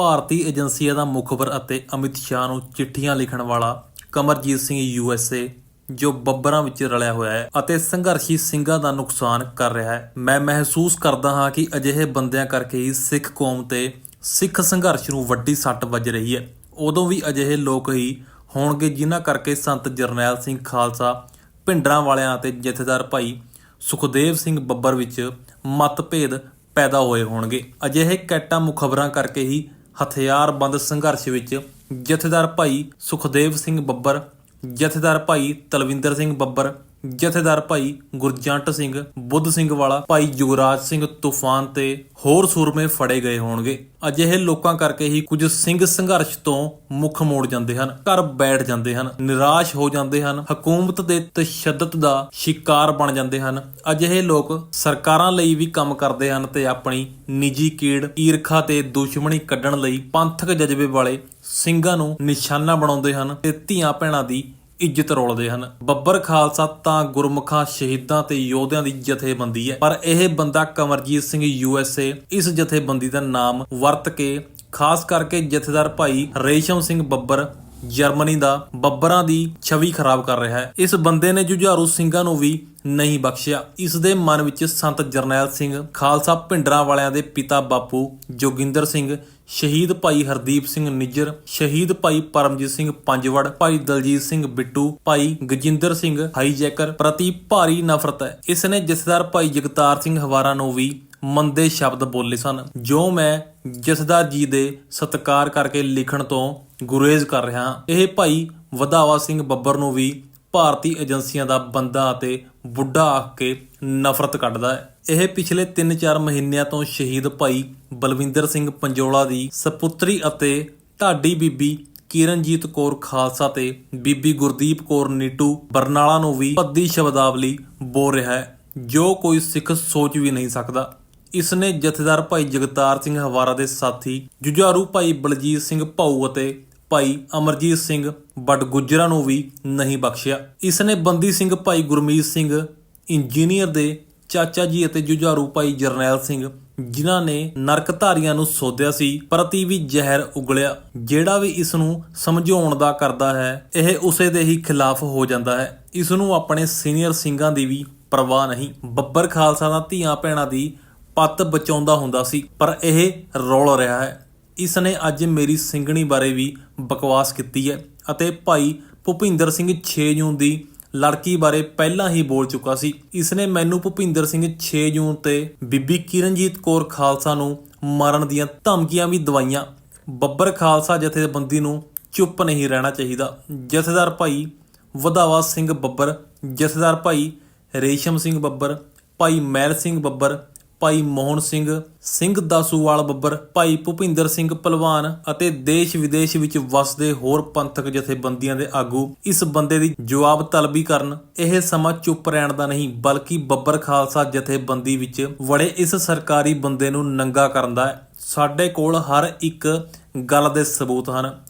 ਭਾਰਤੀ ਏਜੰਸੀਆਂ ਦਾ ਮੁਖਬਰ ਅਤੇ ਅਮਿਤ ਸ਼ਾਹ ਨੂੰ ਚਿੱਠੀਆਂ ਲਿਖਣ ਵਾਲਾ ਕਮਰਜੀਤ ਸਿੰਘ ਯੂਐਸਏ ਜੋ ਬੱਬਰਾਂ ਵਿੱਚ ਰਲਿਆ ਹੋਇਆ ਹੈ ਅਤੇ ਸੰਘਰਸ਼ੀ ਸਿੰਘਾਂ ਦਾ ਨੁਕਸਾਨ ਕਰ ਰਿਹਾ ਹੈ। ਮੈਂ ਮਹਿਸੂਸ ਕਰਦਾ ਹਾਂ ਕਿ ਅਜਿਹੇ ਬੰਦਿਆਂ ਕਰਕੇ ਹੀ ਸਿੱਖ ਕੌਮ ਤੇ ਸਿੱਖ ਸੰਘਰਸ਼ ਨੂੰ ਵੱਡੀ ਸੱਟ ਵੱਜ ਰਹੀ ਹੈ। ਉਦੋਂ ਵੀ ਅਜਿਹੇ ਲੋਕ ਹੀ ਹੋਣਗੇ ਜਿਨ੍ਹਾਂ ਕਰਕੇ ਸੰਤ ਜਰਨੈਲ ਸਿੰਘ ਖਾਲਸਾ, ਭਿੰਡਰਾਂ ਵਾਲਿਆਂ ਅਤੇ ਜਥੇਦਾਰ ਭਾਈ ਸੁਖਦੇਵ ਸਿੰਘ ਬੱਬਰ ਵਿੱਚ ਮਤਭੇਦ ਪੈਦਾ ਹੋਏ ਹੋਣਗੇ। ਅਜਿਹੇ ਕੈਟਾ ਮੁਖਬਰਾਂ ਕਰਕੇ ਹੀ ਹਥਿਆਰਬੰਦ ਸੰਘਰਸ਼ ਵਿੱਚ ਜਥੇਦਾਰ ਭਾਈ ਸੁਖਦੇਵ ਸਿੰਘ ਬੱਬਰ ਜਥੇਦਾਰ ਭਾਈ ਤਲਵਿੰਦਰ ਸਿੰਘ ਬੱਬਰ ਜਥੇਦਾਰ ਭਾਈ ਗੁਰਜੰਟ ਸਿੰਘ, ਬੁੱਧ ਸਿੰਘ ਵਾਲਾ, ਭਾਈ ਜੁਗਰਾਜ ਸਿੰਘ ਤੂਫਾਨ ਤੇ ਹੋਰ ਸੂਰਮੇ ਫੜੇ ਗਏ ਹੋਣਗੇ। ਅਜਿਹੇ ਲੋਕਾਂ ਕਰਕੇ ਹੀ ਕੁਝ ਸਿੰਘ ਸੰਘਰਸ਼ ਤੋਂ ਮੁੱਖ ਮੋੜ ਜਾਂਦੇ ਹਨ, ਘਰ ਬੈਠ ਜਾਂਦੇ ਹਨ, ਨਿਰਾਸ਼ ਹੋ ਜਾਂਦੇ ਹਨ, ਹਕੂਮਤ ਦੇ ਤਸ਼ੱਦਦ ਦਾ ਸ਼ਿਕਾਰ ਬਣ ਜਾਂਦੇ ਹਨ। ਅਜਿਹੇ ਲੋਕ ਸਰਕਾਰਾਂ ਲਈ ਵੀ ਕੰਮ ਕਰਦੇ ਹਨ ਤੇ ਆਪਣੀ ਨਿੱਜੀ ਕੀੜ, ਈਰਖਾ ਤੇ ਦੁਸ਼ਮਣੀ ਕੱਢਣ ਲਈ ਪੰਥਕ ਜਜ਼ਬੇ ਵਾਲੇ ਸਿੰਘਾਂ ਨੂੰ ਨਿਸ਼ਾਨਾ ਬਣਾਉਂਦੇ ਹਨ ਤੇ ਧੀਆਂ ਭੈਣਾਂ ਦੀ ਇੱਜ਼ਤ ਰੋਲਦੇ ਹਨ। ਬੱਬਰ ਖਾਲਸਾ ਤਾਂ ਗੁਰਮੁਖਾਂ, ਸ਼ਹੀਦਾਂ ਤੇ ਯੋਧਿਆਂ ਦੀ ਜਥੇਬੰਦੀ ਹੈ। ਪਰ ਇਹ ਬੰਦਾ ਕਮਰਜੀਤ ਸਿੰਘ ਯੂਐਸਏ ਇਸ ਜਥੇਬੰਦੀ ਦਾ ਨਾਮ ਵਰਤ ਕੇ, ਖਾਸ ਕਰਕੇ ਜਥੇਦਾਰ ਭਾਈ ਰੇਸ਼ਮ ਸਿੰਘ ਬੱਬਰ ਜਰਮਨੀ ਦਾ ਬੱਬਰਾਂ ਦੀ ਛਵੀ ਖਰਾਬ ਕਰ ਰਿਹਾ ਹੈ। ਇਸ ਬੰਦੇ ਨੇ ਜੁਝਾਰੂ ਸਿੰਘਾਂ ਨੂੰ ਵੀ ਨਹੀਂ ਬਖਸ਼ਿਆ। ਇਸ ਦੇ ਮਨ ਵਿੱਚ ਸੰਤ ਜਰਨੈਲ ਸਿੰਘ, ਖਾਲਸਾ ਭਿੰਡਰਾਂ ਵਾਲਿਆਂ ਦੇ ਪਿਤਾ ਬਾਪੂ ਜੋਗਿੰਦਰ ਸਿੰਘ, ਸ਼ਹੀਦ ਭਾਈ ਹਰਦੀਪ ਸਿੰਘ ਨਿੱਜਰ, ਸ਼ਹੀਦ ਭਾਈ ਪਰਮਜੀਤ ਸਿੰਘ ਪੰਜਵੜ, ਭਾਈ ਦਲਜੀਤ ਸਿੰਘ ਬਿੱਟੂ, ਭਾਈ ਗਜਿੰਦਰ ਸਿੰਘ ਹਾਈਜੈਕਰ ਪ੍ਰਤੀ ਭਾਰੀ ਨਫ਼ਰਤ ਹੈ। ਇਸ ਨੇ ਜਥੇਦਾਰ ਭਾਈ ਜਗਤਾਰ ਸਿੰਘ ਹਵਾਰਾ ਨੂੰ ਵੀ ਮੰਦੇ ਸ਼ਬਦ ਬੋਲੇ ਸਨ। ਜੋ ਮੈਂ ਜਥੇਦਾਰ ਜੀ ਦੇ ਸਤਿਕਾਰ ਕਰਕੇ ਲਿਖਣ ਤੋਂ ਗੁਰੇਜ਼ ਕਰ ਰਿਹਾ ਇਹ ਭਾਈ ਵਧਾਵਾ ਸਿੰਘ ਬੱਬਰ ਨੂੰ ਵੀ ਭਾਰਤੀ ਏਜੰਸੀਆਂ ਦਾ ਬੰਦਾ ਅਤੇ ਬੁੱਢਾ ਆਖ ਕੇ ਨਫ਼ਰਤ ਕੱਢਦਾ ਹੈ। ਇਹ ਪਿਛਲੇ 3-4 ਮਹੀਨਿਆਂ ਤੋਂ ਸ਼ਹੀਦ ਭਾਈ ਬਲਵਿੰਦਰ ਸਿੰਘ ਪੰਜੋਲਾ ਦੀ ਸਪੁੱਤਰੀ ਅਤੇ ਢਾਡੀ ਬੀਬੀ ਕਿਰਨਜੀਤ ਕੌਰ ਖਾਲਸਾ ਤੇ ਬੀਬੀ ਗੁਰਦੀਪ ਕੌਰ ਨੀਟੂ ਬਰਨਾਲਾ ਨੂੰ ਵੀ ਪੱਦੀ ਸ਼ਬਦਾਵਲੀ ਬੋਲ ਰਿਹਾ ਹੈ, ਜੋ ਕੋਈ ਸਿੱਖ ਸੋਚ ਵੀ ਨਹੀਂ ਸਕਦਾ। ਇਸ ਨੇ ਜਥੇਦਾਰ ਭਾਈ ਜਗਤਾਰ ਸਿੰਘ ਹਵਾਰਾ ਦੇ ਸਾਥੀ ਜੁਝਾਰੂ ਭਾਈ ਬਲਜੀਤ ਸਿੰਘ ਭਾਊ ਅਤੇ ਭਾਈ ਅਮਰਜੀਤ ਸਿੰਘ ਬਡਗੁਜਰਾ ਨੂੰ ਵੀ ਨਹੀਂ ਬਖਸ਼ਿਆ। ਇਸ ਨੇ ਬੰਦੀ ਸਿੰਘ ਭਾਈ ਗੁਰਮੀਤ ਸਿੰਘ, ਇੰਜੀਨੀਅਰ ਦੇ ਚਾਚਾ ਜੀ ਅਤੇ ਜੁਝਾਰੂ ਭਾਈ ਜਰਨੈਲ ਸਿੰਘ, ਜਿਨ੍ਹਾਂ ਨੇ ਨਰਕਧਾਰੀਆਂ ਨੂੰ ਸੋਧਿਆ ਸੀ ਪ੍ਰਤੀ ਵੀ ਜ਼ਹਿਰ ਉਗਲਿਆ। ਜਿਹੜਾ ਵੀ ਇਸ ਨੂੰ ਸਮਝਾਉਣ ਦਾ ਕਰਦਾ ਹੈ, ਇਹ ਉਸੇ ਦੇ ਹੀ ਖਿਲਾਫ ਹੋ ਜਾਂਦਾ ਹੈ। ਇਸ ਨੂੰ ਆਪਣੇ ਸੀਨੀਅਰ ਸਿੰਘਾਂ ਦੀ ਵੀ ਪਰਵਾਹ ਨਹੀਂ। ਬੱਬਰ ਖਾਲਸਾ ਦਾ ਧੀਆਂ ਭੈਣਾਂ ਦੀ ਪੱਤ ਬਚਾਉਂਦਾ ਹੁੰਦਾ ਸੀ, ਪਰ ਇਹ ਰੋਲ ਰਿਹਾ ਹੈ। ਇਸ ਨੇ ਅੱਜ ਮੇਰੀ ਸਿੰਘਣੀ ਬਾਰੇ ਵੀ ਬਕਵਾਸ ਕੀਤੀ ਹੈ ਅਤੇ ਭਾਈ ਭੁਪਿੰਦਰ ਸਿੰਘ 6 ਜੂਨ ਦੀ ਲੜਕੀ ਬਾਰੇ ਪਹਿਲਾਂ ਹੀ ਬੋਲ ਚੁੱਕਾ ਸੀ। ਇਸ ਨੇ ਮੈਨੂੰ ਭੁਪਿੰਦਰ ਸਿੰਘ 6 ਜੂਨ ਤੇ ਬੀਬੀ ਕਿਰਨਜੀਤ ਕੌਰ ਖਾਲਸਾ ਨੂੰ ਮਾਰਨ ਦੀਆਂ ਧਮਕੀਆਂ ਵੀ ਦਵਾਈਆਂ। ਬੱਬਰ ਖਾਲਸਾ ਜਥੇਬੰਦੀ ਨੂੰ ਚੁੱਪ ਨਹੀਂ ਰਹਿਣਾ ਚਾਹੀਦਾ। ਜਥੇਦਾਰ ਭਾਈ ਵਧਾਵਾ ਸਿੰਘ ਬੱਬਰ, ਜਥੇਦਾਰ ਭਾਈ ਰੇਸ਼ਮ ਸਿੰਘ ਬੱਬਰ, ਭਾਈ ਮਹਿਲ ਸਿੰਘ ਬੱਬਰ ਭਾਈ ਮੋਹਨ ਸਿੰਘ ਸਿੰਘ ਦਾਸੂਵਾਲ ਬੱਬਰ, ਭਾਈ ਭੁਪਿੰਦਰ ਸਿੰਘ ਪਹਿਲਵਾਨ ਅਤੇ ਦੇਸ਼ ਵਿਦੇਸ਼ ਵਿੱਚ ਵਸਦੇ ਹੋਰ ਪੰਥਕ ਜਥੇਬੰਦੀਆਂ ਦੇ ਆਗੂ ਇਸ ਬੰਦੇ ਦੀ ਜਵਾਬ ਤਲਬੀ ਕਰਨ ਇਹ ਸਮਾਂ ਚੁੱਪ ਰਹਿਣ ਦਾ ਨਹੀਂ, ਬਲਕਿ ਬੱਬਰ ਖਾਲਸਾ ਜਥੇਬੰਦੀ ਵਿੱਚ ਵੜੇ ਇਸ ਸਰਕਾਰੀ ਬੰਦੇ ਨੂੰ ਨੰਗਾ ਕਰਨ ਦਾ ਹੈ। ਸਾਡੇ ਕੋਲ ਹਰ ਇੱਕ ਗੱਲ ਦੇ ਸਬੂਤ ਹਨ।